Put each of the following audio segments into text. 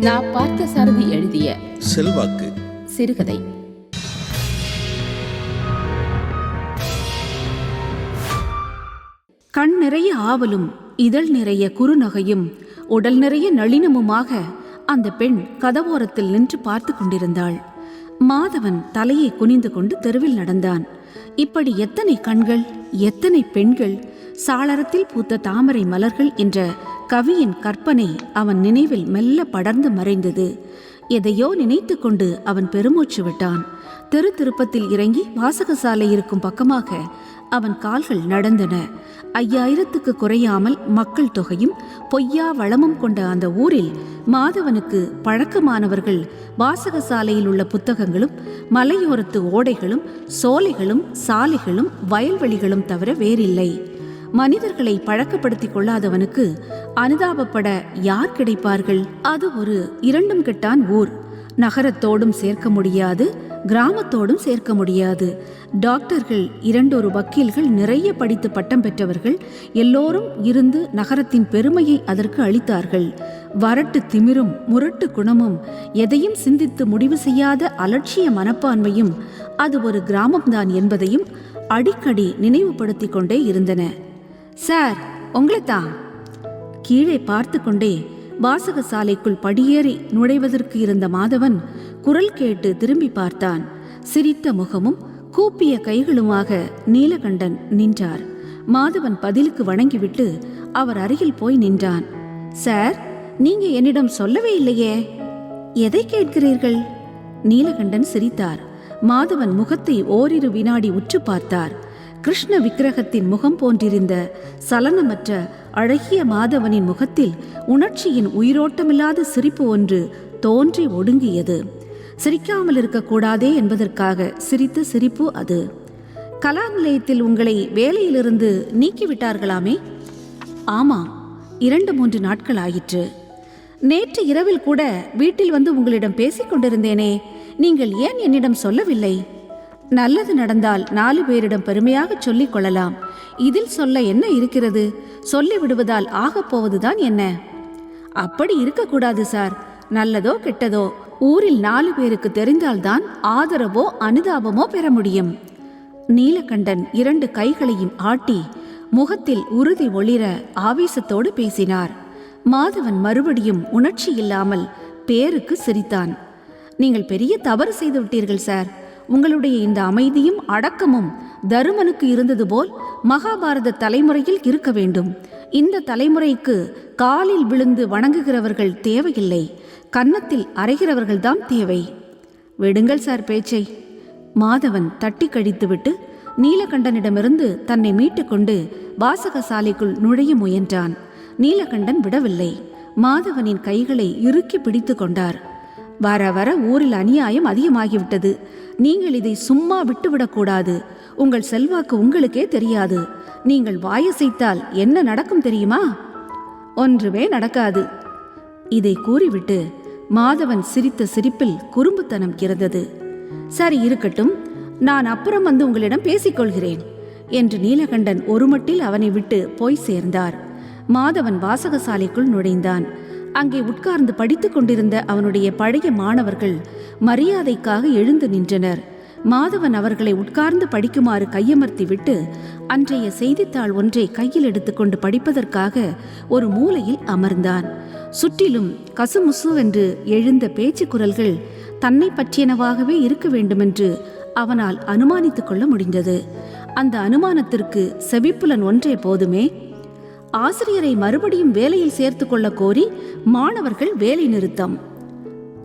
நான் பார்த்த சாரதி எழுதிய செல்வாக்கு. சிறுகதை. கண் நிறைய ஆவலும் இதழ் நிறைய குறுநகையும் உடல் நிறைய நளினமுமாக அந்த பெண் கதவோரத்தில் நின்று பார்த்து கொண்டிருந்தாள். மாதவன் தலையை குனிந்து கொண்டு தெருவில் நடந்தான். இப்படி எத்தனை கண்கள் எத்தனை பெண்கள் சாளரத்தில் பூத்த தாமரை மலர்கள் என்ற கவியின் கற்பனை அவன் நினைவில் மெல்ல படர்ந்து மறைந்தது. எதையோ நினைத்து கொண்டு அவன் பெருமூச்சு விட்டான். தெரு திருப்பத்தில் இறங்கி வாசகசாலை இருக்கும் பக்கமாக அவன் கால்கள் நடந்தன. ஐயாயிரத்துக்கு குறையாமல் மக்கள் தொகையும் பொய்யா வளமும் கொண்ட அந்த ஊரில் மாதவனுக்கு பழக்கமானவர்கள் வாசகசாலையில் உள்ள புத்தகங்களும் மலையோரத்து ஓடைகளும் சோலைகளும் சாலைகளும் வயல்வெளிகளும் தவிர வேறில்லை. மனிதர்களை பழக்கப்படுத்திக் கொள்ளாதவனுக்கு அனுதாபப்பட யார் கிடைப்பார்கள்? அது ஒரு இரண்டும் கெட்டான் ஊர். நகரத்தோடும் சேர்க்க முடியாது கிராமத்தோடும் சேர்க்க முடியாது. டாக்டர்கள் இரண்டொரு வக்கீல்கள் நிறைய படித்து பட்டம் பெற்றவர்கள் எல்லோரும் இருந்து நகரத்தின் பெருமையை அதற்கு அளித்தார்கள். வரட்டு திமிரும் முரட்டு குணமும் எதையும் சிந்தித்து முடிவு செய்யாத அலட்சிய மனப்பான்மையும் அது ஒரு கிராமம்தான் என்பதையும் அடிக்கடி நினைவுபடுத்திக் கொண்டே இருந்தன. சார் உங்களைத்தான். கீழே பார்த்து கொண்டே வாசகசாலைக்குள் படியேறி நுழைவதற்கு இருந்த மாதவன் குரல் கேட்டு திரும்பி பார்த்தான். சிரித்த முகமும் கூப்பிய கைகளுமாக நீலகண்டன் நின்றார். மாதவன் பதிலுக்கு வணங்கிவிட்டு அவர் அருகில் போய் நின்றான். சார் நீங்க என்னிடம் சொல்லவே இல்லையே. எதை கேட்கிறீர்கள்? நீலகண்டன் சிரித்தார். மாதவன் முகத்தை ஓரிரு வினாடி உற்று பார்த்தார். கிருஷ்ண விக்கிரகத்தின் முகம் போன்றிருந்த சலனமற்ற அழகிய மாதவனின் முகத்தில் உணர்ச்சியின் உயிரோட்டமில்லாத சிரிப்பு ஒன்று தோன்றி ஒடுங்கியது. சிரிக்காமல் இருக்கக்கூடாதே என்பதற்காக சிரித்த சிரிப்பு அது. கலா நிலையத்தில் உங்களை வேலையிலிருந்து நீக்கிவிட்டார்களாமே? ஆமாம் இரண்டு மூன்று நாட்கள் ஆயிற்று. நேற்று இரவில் கூட வீட்டில் வந்து உங்களிடம் பேசிக் கொண்டிருந்தேனே நீங்கள் ஏன் என்னிடம் சொல்லவில்லை? நல்லது நடந்தால் நாலு பேரிடம் பெருமையாக சொல்லிக் கொள்ளலாம். இதில் சொல்ல என்ன இருக்கிறது? சொல்லி விடுவதால் ஆகப் போவதுதான் என்ன? அப்படி இருக்கக்கூடாது சார். நல்லதோ கெட்டதோ ஊரில் நாலு பேருக்கு தெரிந்தால்தான் ஆதரவோ அனுதாபமோ பெற முடியும். நீலகண்டன் இரண்டு கைகளையும் ஆட்டி முகத்தில் உறுதி ஒளிர ஆவேசத்தோடு பேசினார். மாதவன் மறுபடியும் உணர்ச்சி இல்லாமல் பேருக்கு சிரித்தான். நீங்கள் பெரிய தவறு செய்து விட்டீர்கள் சார். உங்களுடைய இந்த அமைதியும் அடக்கமும் தருமனுக்கு இருந்தது போல் மகாபாரத தலைமுறையில் இருக்க வேண்டும். இந்த தலைமுறைக்கு காலில் விழுந்து வணங்குகிறவர்கள் தேவையில்லை. கன்னத்தில் அரைகிறவர்கள்தான் தேவை. விடுங்கள் சார் பேச்சை. மாதவன் தட்டி கழித்துவிட்டு நீலகண்டனிடமிருந்து தன்னை மீட்டுக்கொண்டு வாசகசாலைக்குள் நுழைய முயன்றான். நீலகண்டன் விடவில்லை. மாதவனின் கைகளை இறுக்கி பிடித்து கொண்டார். வர வர ஊரில் அநியாயம் அதிகமாகிவிட்டது. நீங்கள் இதை சும்மா விட்டுவிடக்கூடாது. உங்கள் செல்வாக்கு உங்களுக்கே தெரியாது. நீங்கள் வாயசைத்தால் என்ன நடக்கும் தெரியுமா? ஒன்றுமே நடக்காது. இதை கூறிவிட்டு மாதவன் சிரித்த சிரிப்பில் குறும்புத்தனம் இருந்தது சரி இருக்கட்டும். நான் அப்புறம் வந்து உங்களிடம் பேசிக்கொள்கிறேன் என்று நீலகண்டன் ஒருமட்டில் அவனை விட்டு போய் சேர்ந்தார். மாதவன் வாசகசாலைக்குள் நுழைந்தான். அங்கே உட்கார்ந்து படித்துக் கொண்டிருந்த அவனுடைய பழைய மாணவர்கள் மரியாதைக்காக எழுந்து நின்றனர். மாதவன் அவர்களை உட்கார்ந்து படிக்குமாறு கையமர்த்தி விட்டு அன்றைய செய்தித்தாள் ஒன்றை கையில் எடுத்துக்கொண்டு படிப்பதற்காக ஒரு மூலையில் அமர்ந்தான். சுற்றிலும் கசுமுசுவென்று எழுந்த பேச்சு குரல்கள் தன்னை பற்றியனவாகவே இருக்க வேண்டுமென்று அவனால் அனுமானித்துக் கொள்ள முடிந்தது. அந்த அனுமானத்திற்கு செவிப்புலன் ஒன்றே போதுமே ஆசிரியரை மறுபடியும் வேலையில் சேர்த்து கொள்ள கோரி மாணவர்கள் வேலை நிறுத்தம்.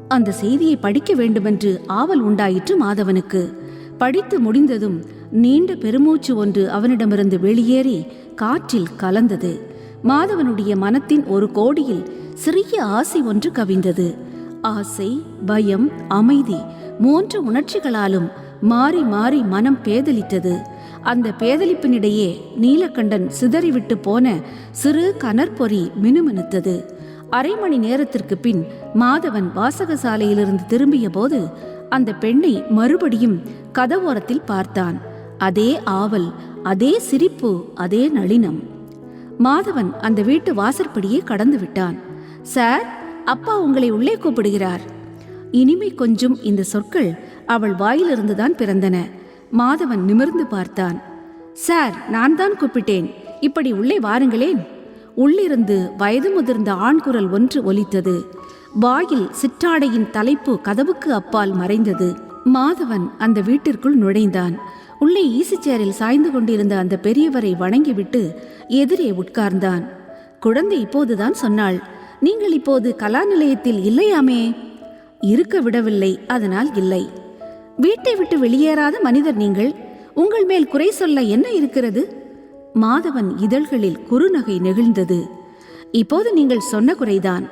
அந்த செய்தியை படிக்க வேண்டுமென்று ஆவல் உண்டாயிற்று மாதவனுக்கு. படித்து முடிந்ததும் நீண்ட பெருமூச்சு ஒன்று அவனிடமிருந்து வெளியேறி காற்றில் கலந்தது. மாதவனுடைய மனத்தின் ஒரு கோடியில் சிறிய ஆசை ஒன்று கவிந்தது. ஆசை பயம் அமைதி மூன்று உணர்ச்சிகளாலும் மாறி மாறி மனம் பேதலித்தது அந்த பேதலிப்பினிடையே நீலகண்டன் சிதறிவிட்டு போன சிறு கனற்பொறி மினுமினுத்தது. அரை மணி நேரத்திற்கு பின் மாதவன் வாசகசாலையிலிருந்து திரும்பிய போது அந்த பெண்ணை மறுபடியும் கதவோரத்தில் பார்த்தான். அதே ஆவல் அதே சிரிப்பு அதே நளினம். மாதவன் அந்த வீட்டு வாசற்படியே கடந்து விட்டான் சார் அப்பா உங்களை உள்ளே கூப்பிடுகிறார். இனிமை கொஞ்சம் இந்த சொற்கள் அவள் வாயிலிருந்துதான் பிறந்தன. மாதவன் நிமிர்ந்து பார்த்தான். சார் நான் தான் கூப்பிட்டேன். இப்படி உள்ளே வாருங்களேன். உள்ளிருந்து வயது முதிர்ந்த ஆண்குரல் ஒன்று ஒலித்தது. வாயில் சிற்றாடையின் தலைப்பு கதவுக்கு அப்பால் மறைந்தது. மாதவன் அந்த வீட்டிற்குள் நுழைந்தான். உள்ளே ஈசிச்சேரில் சாய்ந்து கொண்டிருந்த அந்த பெரியவரை வணங்கிவிட்டு எதிரே உட்கார்ந்தான். குழந்தை இப்போதுதான் சொன்னாள். நீங்கள் இப்போது கலா நிலையத்தில் இல்லையாமே? இருக்க விடவில்லை. அதனால் இல்லை. வீட்டை விட்டு வெளியேறாத மனிதர் நீங்கள். உங்கள் மேல் குறை சொல்ல என்ன இருக்கிறது? மாதவன் இதழ்களில் குறுநகை நெகிழ்ந்தது. இப்போது நீங்கள் சொன்ன குறைதான்.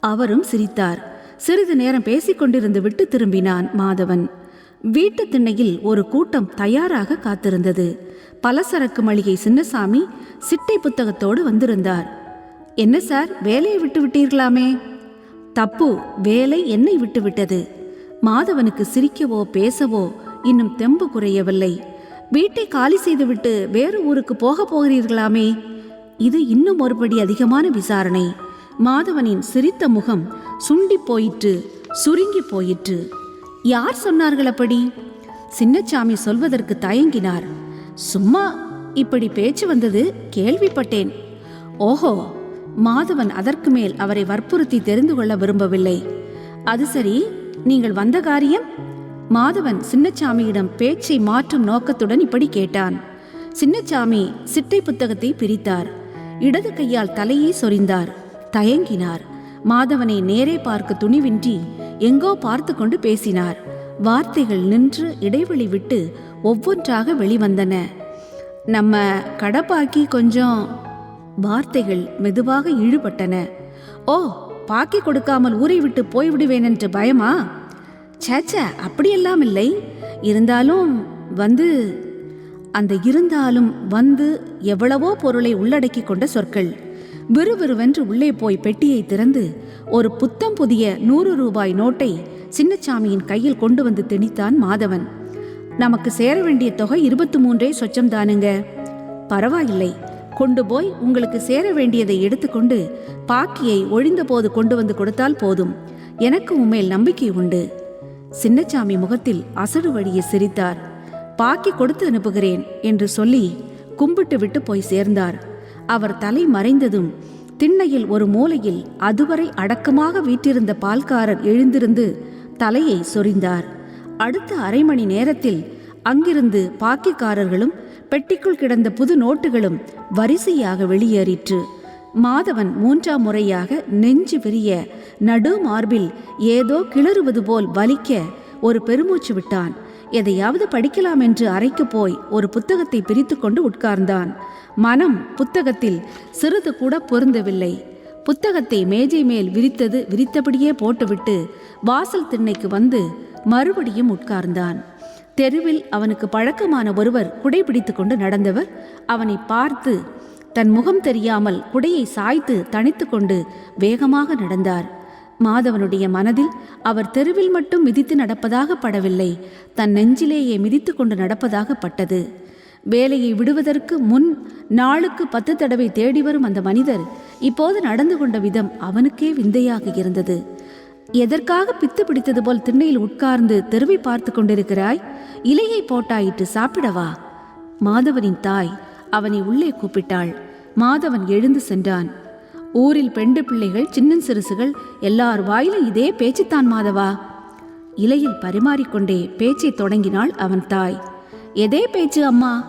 அவரும் சிரித்தார். சிறிது நேரம் பேசிக் கொண்டிருந்து விட்டு திரும்பினான் மாதவன். வீட்டு திண்ணையில் ஒரு கூட்டம் தயாராக காத்திருந்தது. பலசரக்கு மளிகை சின்னசாமி சிட்டை புத்தகத்தோடு வந்திருந்தார். என்ன சார் வேலையை விட்டு விட்டீர்களாமே? தப்பு வேலை என்னை விட்டுவிட்டது மாதவனுக்கு சிரிக்கவோ பேசவோ இன்னும் தெம்பு குறையவில்லை. வீட்டை காலி செய்துவிட்டு வேறு ஊருக்கு போக போகிறீர்களாமே? இது இன்னும் ஒருபடி அதிகமான விசாரணை. மாதவனின் சிரித்த முகம் சுண்டி போயிற்று சுருங்கி போயிற்று. யார் சொன்னார்கள் அப்படி சின்னச்சாமி சொல்வதற்கு தயங்கினார். சும்மா இப்படி பேச்சு வந்தது கேள்விப்பட்டேன். ஓஹோ மாதவன் அதற்கு மேல் அவரை வற்புறுத்தி தெரிந்து கொள்ள விரும்பவில்லை. அது சரி நீங்கள் வந்த காரியம்? மாதவன் சின்னச்சாமியிடம் பேச்சை மாற்றும் நோக்கத்துடன் இப்படி கேட்டான். சின்னச்சாமி சிட்டை புத்தகத்தை பிரித்தார். இடது கையால் தலையை சொரிந்தார். தயங்கினார். மாதவனை நேரே பார்க்க துணிவின்றி எங்கோ பார்த்து கொண்டு பேசினார். வார்த்தைகள் நின்று இடைவெளி விட்டு ஒவ்வொன்றாக வெளிவந்தன. நம்ம கடப்பாக்கி கொஞ்சம் வார்த்தைகள் மெதுவாக ஈடுபட்டன ஓ பாக்கி கொடுக்காமல் ஊரை விட்டு போய்விடுவேன் என்று பயமா சேச்ச அப்படியெல்லாம் இல்லை. இருந்தாலும் வந்து அந்த இருந்தாலும் வந்து எவ்வளவோ பொருளை உள்ளடக்கி கொண்ட சொற்கள். விறுவிறுவென்று உள்ளே போய் பெட்டியை திறந்து ஒரு புத்தம் புதிய நூறு ரூபாய் நோட்டை சின்னச்சாமியின் கையில் கொண்டு வந்து திணித்தான் மாதவன். நமக்கு சேர வேண்டிய தொகை இருபத்தி மூன்றே சொச்சம் தானுங்க. பரவாயில்லை. கொண்டு போய் உங்களுக்கு சேர வேண்டியதை எடுத்துக்கொண்டு பாக்கியை ஒழிந்தபோது கொண்டு வந்து கொடுத்தால் போதும். எனக்கு உண்மையில் நம்பிக்கை உண்டு. சின்னச்சாமி முகத்தில் அசடு வழியை சிரித்தார். பாக்கி கொடுத்து அனுப்புகிறேன் என்று சொல்லி கும்பிட்டு விட்டு போய் சேர்ந்தார். அவர் தலை மறைந்ததும் திண்ணையில் ஒரு மூலையில் அதுவரை அடக்கமாக வீட்டிருந்த பால்காரர் எழுந்திருந்து தலையை சொரிந்தார். அடுத்த அரை மணி நேரத்தில் அங்கிருந்து பாக்கிக்காரர்களும் பெட்டிக்குள் கிடந்த புது நோட்டுகளும் வரிசையாக வெளியேறிற்று. மாதவன் மூன்றாம் முறையாக நெஞ்சு விரிய நடு மார்பில் ஏதோ கிளறுவது போல் வலிக்க ஒரு பெருமூச்சு விட்டான். எதையாவது படிக்கலாம் என்று அறைக்கு போய் ஒரு புத்தகத்தை பிரித்து கொண்டு உட்கார்ந்தான். மனம் புத்தகத்தில் சிறிது கூட பொருந்தவில்லை. புத்தகத்தை மேஜை மேல் விரித்தது விரித்தபடியே போட்டுவிட்டு வாசல் திண்ணைக்கு வந்து மறுபடியும் உட்கார்ந்தான். தெருவில் அவனுக்கு பழக்கமான ஒருவர் குடை பிடித்து கொண்டு நடந்தவர் அவனை பார்த்து தன் முகம் தெரியாமல் குடையை சாய்த்து தணித்து கொண்டு வேகமாக நடந்தார். மாதவனுடைய மனதில் அவர் தெருவில் மட்டும் மிதித்து நடப்பதாக படவில்லை தன் நெஞ்சிலேயே மிதித்து கொண்டு நடப்பதாக பட்டது. வேலையை விடுவதற்கு முன் நாளுக்கு பத்து தடவை தேடி வரும் அந்த மனிதர் இப்போது நடந்து கொண்ட விதம் அவனுக்கே விந்தையாக இருந்தது. எதற்காக பித்து பிடித்தது போல் திண்ணையில் உட்கார்ந்து தெருவை பார்த்து கொண்டிருக்கிறாய்? இலையை போட்டாயிட்டு சாப்பிடவா? மாதவனின் தாய் அவனை உள்ளே கூப்பிட்டாள். மாதவன் எழுந்து சென்றான். ஊரில் பெண்டு பிள்ளைகள் சின்னன் சிறுசுகள் எல்லார் வாயிலும் இதே பேச்சுத்தான் மாதவா? இலையில் பரிமாறிக்கொண்டே பேச்சை தொடங்கினாள் அவன் தாய். எதே பேச்சு அம்மா?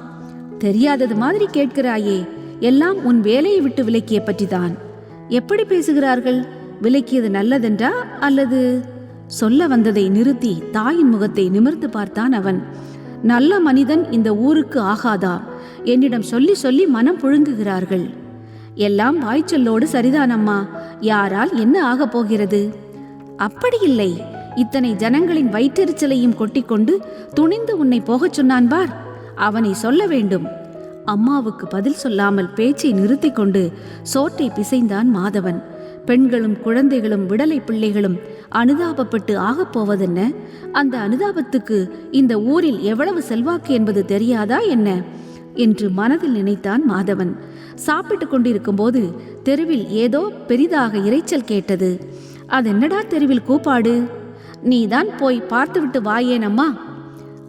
தெரியாதது மாதிரி கேட்கிறாயே. எல்லாம் உன் வேலையை விட்டு விலக்கிய பற்றிதான் எப்படி பேசுகிறார்கள்? விலக்கியது நல்லதென்றா? அல்லது சொல்ல வந்ததை நிறுத்தி தாயின் முகத்தை நிமிர்ந்து பார்த்தான் அவன். நல்ல மனிதன் இந்த ஊருக்கு ஆகாதா? என்னிடம் சொல்லி சொல்லி மனம் புழுங்குகிறார்கள். எல்லாம் வாய்ச்சல்லோடு சரிதானம்மா? யாரால் என்ன ஆகப் போகிறது? அப்படியில்லை இத்தனை ஜனங்களின் வயிற்றெரிச்சலையும் கொட்டிக்கொண்டு துணிந்து உன்னை போகச் சொன்னான் பார். அவனை சொல்ல வேண்டும். அம்மாவுக்கு பதில் சொல்லாமல் பேச்சை நிறுத்திக் கொண்டு சோற்றை பிசைந்தான் மாதவன். பெண்களும் குழந்தைகளும் விடலை பிள்ளைகளும் அனுதாபப்பட்டு ஆகப் போவதென்ன? அந்த அனுதாபத்துக்கு இந்த ஊரில் எவ்வளவு செல்வாக்கு என்பது தெரியாதா என்ன? என்று மனதில் நினைத்தான் மாதவன். சாப்பிட்டு கொண்டிருக்கும்போது தெருவில் ஏதோ பெரிதாக இரைச்சல் கேட்டது. அதென்னடா தெருவில் கூப்பாடு? நீதான் போய் பார்த்துவிட்டு வாயேனம்மா?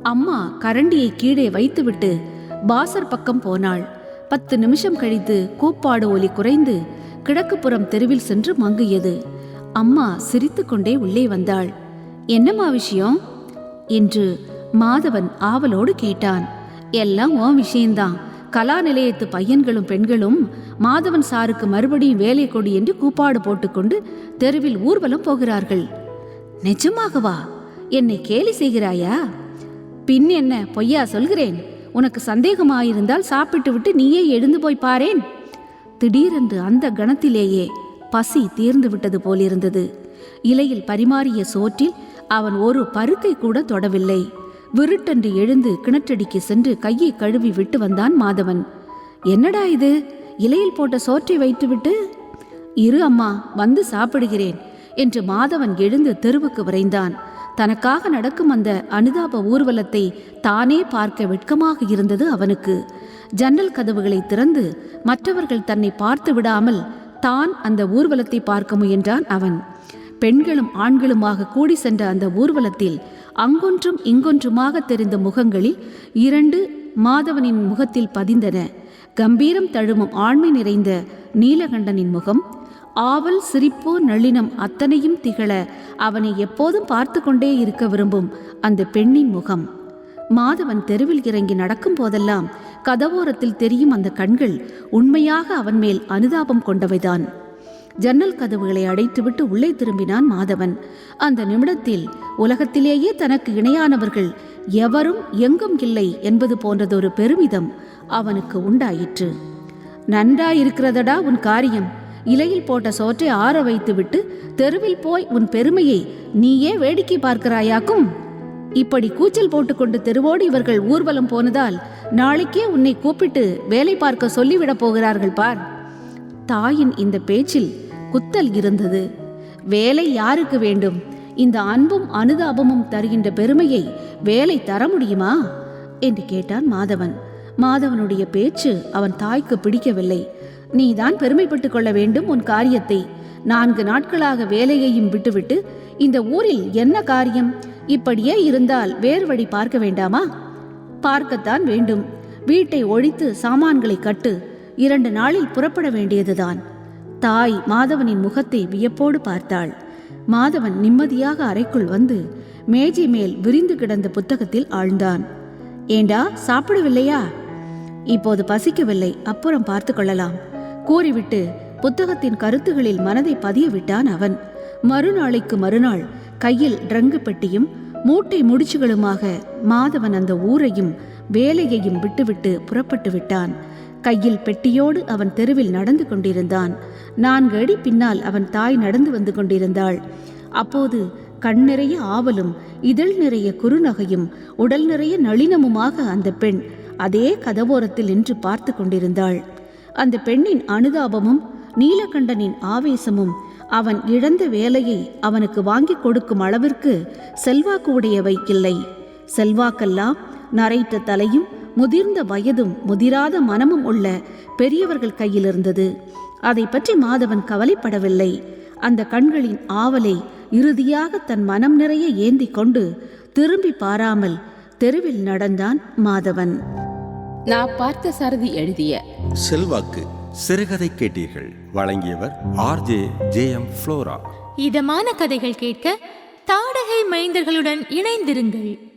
அம்மா கரண்டியை கீழே வைத்துவிட்டு பாசர் பக்கம் போனாள். பத்து நிமிஷம் கழித்து கூப்பாடு ஒலி குறைந்து கிழக்குப்புறம் தெருவில் சென்று மங்கியது அம்மா சிரித்துக்கொண்டே உள்ளே வந்தாள். என்னம்மா விஷயம்? என்று மாதவன் ஆவலோடு கேட்டான். எல்லாம் ஓ விஷயம்தான் கலா நிலையத்து பையன்களும் பெண்களும் மாதவன் சாருக்கு மறுபடியும் வேலை கொடி என்று கூப்பாடு போட்டுக்கொண்டு தெருவில் ஊர்வலம் போகிறார்கள். நிஜமாகவா? என்னை கேலி செய்கிறாயா? பின் என்ன பொய்யா சொல்கிறேன். உனக்கு சந்தேகமாயிருந்தால் சாப்பிட்டு விட்டு நீயே எழுந்து போய் பாரேன். திடீரென்று அந்த கணத்திலேயே பசி தீர்ந்து விட்டது போலிருந்தது. இலையில் பரிமாறிய சோற்றில் அவன் ஒரு பருக்கை கூட தொடவில்லை. விருட்டென்று எழுந்து கிணற்றடிக்கு சென்று கையை கழுவி விட்டு வந்தான் மாதவன். என்னடா இது? இலையில் போட்ட சோற்றை வைத்துவிட்டு? இரு அம்மா வந்து சாப்பிடுகிறேன். என்று மாதவன் எழுந்து தெருவுக்கு விரைந்தான். தனக்காக நடக்கும் அந்த அனுதாப ஊர்வலத்தை தானே பார்க்க வெட்கமாக இருந்தது அவனுக்கு. ஜன்னல் கதவுகளை திறந்து மற்றவர்கள் தன்னை பார்த்து விடாமல் தான் அந்த ஊர்வலத்தை பார்க்க முயன்றான் அவன். பெண்களும் ஆண்களுமாக கூடி சென்ற அந்த ஊர்வலத்தில் அங்கொன்றும் இங்கொன்றுமாக தெரிந்த முகங்களில் இரண்டு மாதவனின் முகத்தில் பதிந்தன. கம்பீரம் தழுவும் ஆண்மை நிறைந்த நீலகண்டனின் முகம் ஆவல் சிரிப்பு நளினம் அத்தனையும் திகழ அவனை எப்போதும் பார்த்து கொண்டே இருக்க விரும்பும் அந்த பெண்ணின் முகம். மாதவன் தெருவில் இறங்கி நடக்கும் போதெல்லாம் கதவோரத்தில் தெரியும் அந்த கண்கள் உண்மையாக அவன் மேல் அனுதாபம் கொண்டவைதான். ஜன்னல் கதவுகளை அடைத்துவிட்டு உள்ளே திரும்பினான் மாதவன். அந்த நிமிடத்தில் உலகத்திலேயே தனக்கு இணையானவர்கள் எவரும் எங்கும் இல்லை என்பது போன்றதொரு பெருமிதம் அவனுக்கு உண்டாயிற்று. நன்றாயிருக்கிறதடா உன் காரியம். இலையில் போட்ட சோற்றை ஆற வைத்துவிட்டு தெருவில் போய் உன் பெருமையை நீயே வேடிக்கை பார்க்கிறாயாக்கும். இப்படி கூச்சல் போட்டுக்கொண்டு தெருவோடு இவர்கள் ஊர்வலம் போனதால் நாளைக்கே உன்னை கூப்பிட்டு வேலை பார்க்க சொல்லிவிடப் போகிறார்கள் பார். தாயின் இந்த பேச்சில் குத்தல் இருந்தது. வேலை யாருக்கு வேண்டும்? இந்த அன்பும் அனுதாபமும் தருகின்ற பெருமையை வேலை தர முடியுமா? என்று கேட்டான் மாதவன். மாதவனுடைய பேச்சு அவன் தாய்க்கு பிடிக்கவில்லை. நீதான் பெருமைப்பட்டுக் கொள்ள வேண்டும் உன் காரியத்தை. நான்கு நாட்களாக வேலையையும் விட்டுவிட்டு இந்த ஊரில் என்ன காரியம்? இப்படியே இருந்தால் வேறு வழி பார்க்க வேண்டாமா? பார்க்கத்தான் வேண்டும். வீட்டை ஒழித்து சாமான்களை கட்டு இரண்டு நாளில் புறப்பட வேண்டியதுதான். தாய் மாதவனின் முகத்தை வியப்போடு பார்த்தாள். மாதவன் நிம்மதியாக அறைக்குள் வந்து மேஜை மேல் விரிந்து கிடந்த புத்தகத்தில் ஆழ்ந்தான். ஏண்டா சாப்பிடவில்லையா? இப்போது பசிக்கவில்லை. அப்புறம் பார்த்து கொள்ளலாம். கூறிவிட்டு புத்தகத்தின் கருத்துகளில் மனதை பதிய விட்டான் அவன். மறுநாளைக்கு மறுநாள் கையில் ட்ரங்கு பெட்டியும் மூட்டை முடிச்சுகளுமாக மாதவன் அந்த ஊரையும் வேலையையும் விட்டுவிட்டு புறப்பட்டு விட்டான். கையில் பெட்டியோடு அவன் தெருவில் நடந்து கொண்டிருந்தான். நான்கு அடி பின்னால் அவன் தாய் நடந்து வந்து கொண்டிருந்தாள். அப்போது கண் நிறைய ஆவலும் இதழ் நிறைய குறுநகையும் உடல் நிறைய நளினமுமாக அந்த பெண் அதே கதவோரத்தில் நின்று பார்த்து கொண்டிருந்தாள். அந்த பெண்ணின் அனுதாபமும் நீலகண்டனின் ஆவேசமும் அவன் இழந்த வேலையை அவனுக்கு வாங்கி கொடுக்கும் அளவிற்கு செல்வாக்கு உடையவை இல்லை. செல்வாக்கெல்லாம் நரைத்த தலையும் முதிர்ந்த வயதும் முதிராத மனமும் உள்ள பெரியவர்கள் கையில் இருந்தது. அதை பற்றி மாதவன் கவலைப்படவில்லை. அந்த கண்களின் ஆவலை இறுதியாக தன் மனம் நிறைய ஏந்தி கொண்டு திரும்பி பாராமல் தெருவில் நடந்தான் மாதவன். நான் பார்த்த சாரதி எழுதிய செல்வாக்கு. சிறுகதை கேட்டீர்கள். வழங்கியவர் ஆர்ஜே ஜே எம் ஃப்ளோரா. இதமான கதைகள் கேட்க தாடகை மைந்தர்களுடன் இணைந்திருங்கள்.